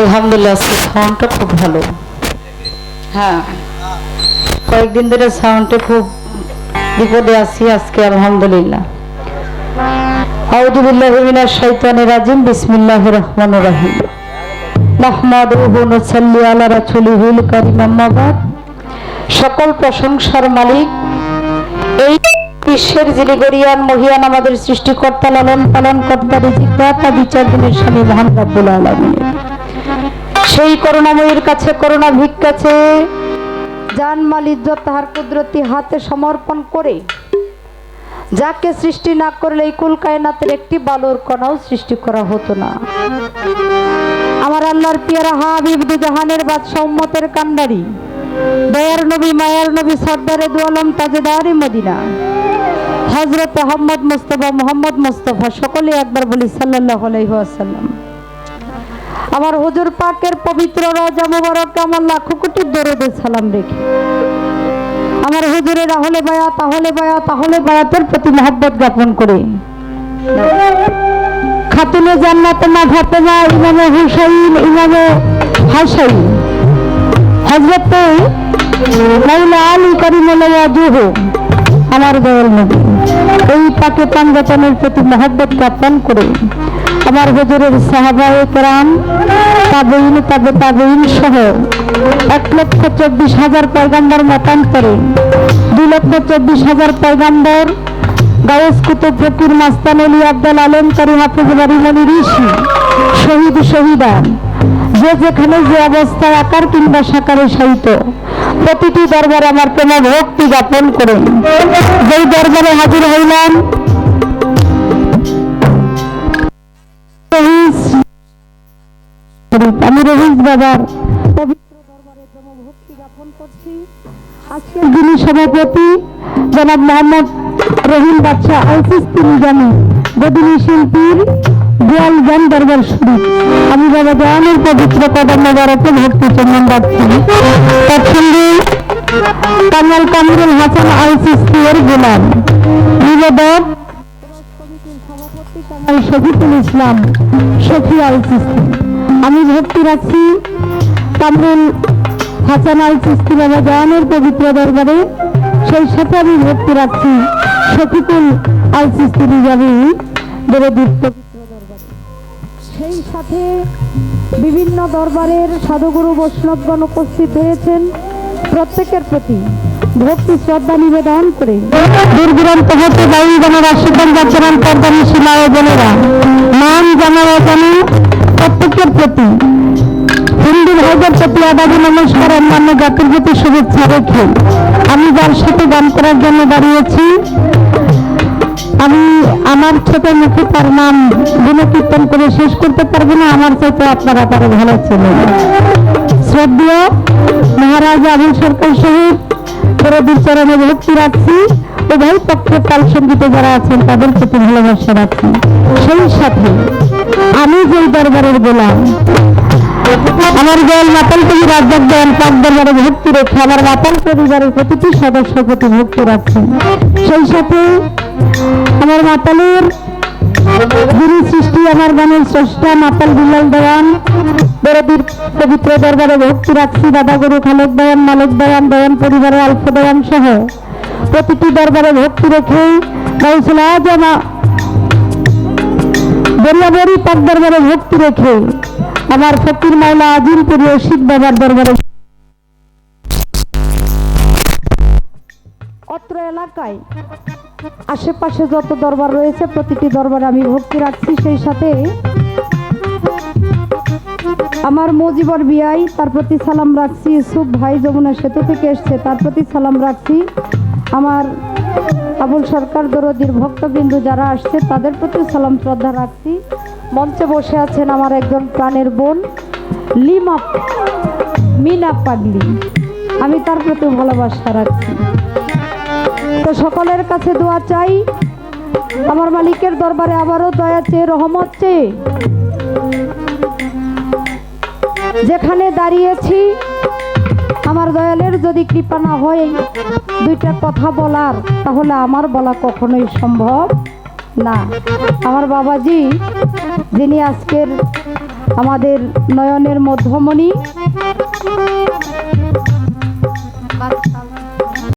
আলহামদুলিল্লাহ সাউন্ডটা খুব ভালো। হ্যাঁ কয়েকদিন ধরে খুব বিপদে আছি আজকে, আলহামদুলিল্লাহ। রাজিম, বিসমিল্লাহির রহমানির রহিম। নাহমাদুহু ওয়া নুসাল্লি আলা রাসূলিহিল কারীম আম্মা বাদ। সকল প্রশংসার মালিক এই বিশ্বের যিনি গরিয়ান মহিয়ান আমাদের সৃষ্টিকর্তা লালন পালন কর্তা রিজিকদাতা বিচার দিনের স্বামী মহান রাব্বুল আলামিনের সেই করুণাময়ীর কাছে করুণা ভিক্ষাছে জান মাল ইজ্জত তাহার কুদরতি হাতে সমর্পণ করে। যাকে সৃষ্টি না করলে এই কুল কায়নাতের একটি বালুর কণাও সৃষ্টি করা হতো না। আমার আল্লাহর পিয়ারা হাবিব দু জাহানের বাদশাহ উম্মতের কান্ডারি। দয়ার নবী, মায়ার নবী সর্দারে দুয়ালম তাজেদারি মদিনা। হজরত আহম্মদ মুস্তফা, মোহাম্মদ মুস্তফা সকলে একবার বলি সাল্লাহ আলাইসাল্লাম আমার হুজুর পাকের পবিত্র রাজা মুবারক আমার লাখো কোটি দরদে সালাম রেখে। আমার হুজুরের আহলে বায়া তাহলে বায়া তাহলে বায়াতের প্রতি মহব্বত জ্ঞাপন করে। খাতুনে জান্নাতে না ফাতেমা, ইমামে হুসাইন, ইমামে হাসাইন হজরত মাইলা আলী করিমুল্লাহ জুহু, আমার দয়াল নবী। এই পাকে পাঞ্জাতনের প্রতি মহব্বত জ্ঞাপন করে আমার হুজুরের সাহাবায়ে কেরাম তাবেইন তাবে তাবেইন সহ এক লক্ষ চব্বিশ হাজার পয়গাম্বর মতান্তরে দুই লক্ষ চব্বিশ হাজার পয়গাম্বর গায়েস কুতুব ফকির মাস্তান আলী আব্দাল আলম করি হাফিজ বাড়িমণি ঋষি, শহীদ শহীদা যে যেখানে যে অবস্থায় আকার কিংবা সাকারে সাহিত্য প্রতিটি দরবারে আমার প্রেম ভক্তি জ্ঞাপন করুন। যেই দরবারে হাজির হইলাম আমি রহিস বাবার আজকের যিনি সভাপতি জনাব মোহাম্মদ রহিম বাদশাহ আলফিস্তি নিজামী গদিনী শিল্পীর দরবার শরীফ আমি বাবা পবিত্র কদম ভক্তি চন্দন রাখছি তার সঙ্গে কামাল কামরুল হাসান আল সিস্তির গোলাম। নিবেদক কামাল শফিকুল ইসলাম শফি সিস্তি আমি ভক্তি রাখছি কামরুল হাসান সিস্তি বাবা জাহানের পবিত্র দরবারে। সেই সাথে আমি ভক্তি রাখছি শফিকুল আল সিস্তি নিজামী দরবারে সেই সাথে বিভিন্ন দরবারের সাধুগুরু বৈষ্ণবগণ উপস্থিত হয়েছেন। প্রত্যেকের প্রতি ভক্তি শ্রদ্ধা নিবেদন করে। দূর দূরান্ত হতে বায়ু যেন রাশিদান যাচ্ছেন পর্দানি সীমায় বোনেরা। নাম জানারা প্রত্যেকের প্রতি। হিন্দু ভাইদের প্রতি আদাবি নমস্কার, অন্যান্য জাতির প্রতি শুভেচ্ছা রেখে আমি যার সাথে গান করার জন্য দাঁড়িয়েছি। আমি আমার ছোট মুখে তার নাম গুণকীর্তন করে শেষ করতে পারব না, আমার চাইতে আপনারা তারা ভালো ছিলেন। শ্রদ্ধেয় মহারাজ আবুল সরকার শহীদ প্রদীপ চরণে ভক্তি রাখছি, উভয় পক্ষের তাল সঙ্গীতে যারা আছেন তাদের প্রতি ভালোবাসা রাখছি। সেই সাথে আমি যেই দরবারের গোলাম আমার গোয়াল মাতাল কবি রাজ্জাক দেন পাক দরবারে ভক্তি রেখে আমার মাতাল পরিবারের প্রতিটি সদস্য প্রতি ভক্তি রাখছেন সেই সাথে আমার মাতালের গুরু সৃষ্টি, আমার গানের স্রষ্টা মাতাল বিলাল দেওয়ান বেরোবীর পবিত্র দরবারে ভক্তি রাখছি, দাদা গুরু খালেক দেওয়ান মালিক দেওয়ান দেওয়ান পরিবারের আলফ দেওয়ান সহ প্রতিটি দরবারে ভক্তি রেখে গাইছিল আজ আমার বেরিয়াবেরি পাক দরবারে ভক্তি রেখে আমার ফকির মাইলা আজিমপুরি রশিদ বাবার দরবারে। অত্র এলাকায় আশেপাশে যত দরবার রয়েছে, প্রতিটি দরবারে আমি ভক্তি রাখছি, সেই সাথে আমার মজিবর বিয়াই, তার প্রতি সালাম রাখছি। ইসুফ ভাই যমুনা সেতু থেকে এসছে, তার প্রতি সালাম রাখছি। আমার আবুল সরকার দরদির ভক্তবিন্দু যারা আসছে, তাদের প্রতি সালাম শ্রদ্ধা রাখছি। মঞ্চে বসে আছেন আমার একজন প্রাণের বোন, লিমা মিনা পাগলি। আমি তার প্রতি ভালোবাসা রাখছি। তো সকলের কাছে দোয়া চাই। আমার মালিকের দরবারে আবারও দয়া চেয়ে, রহমত চেয়ে। যেখানে দাঁড়িয়েছি, আমার দয়ালের যদি কৃপা না হয়, দুইটা কথা বলার, তাহলে আমার বলা কখনোই সম্ভব না। আমার বাবাজি যিনি আজকের আমাদের নয়নের মধ্যমণি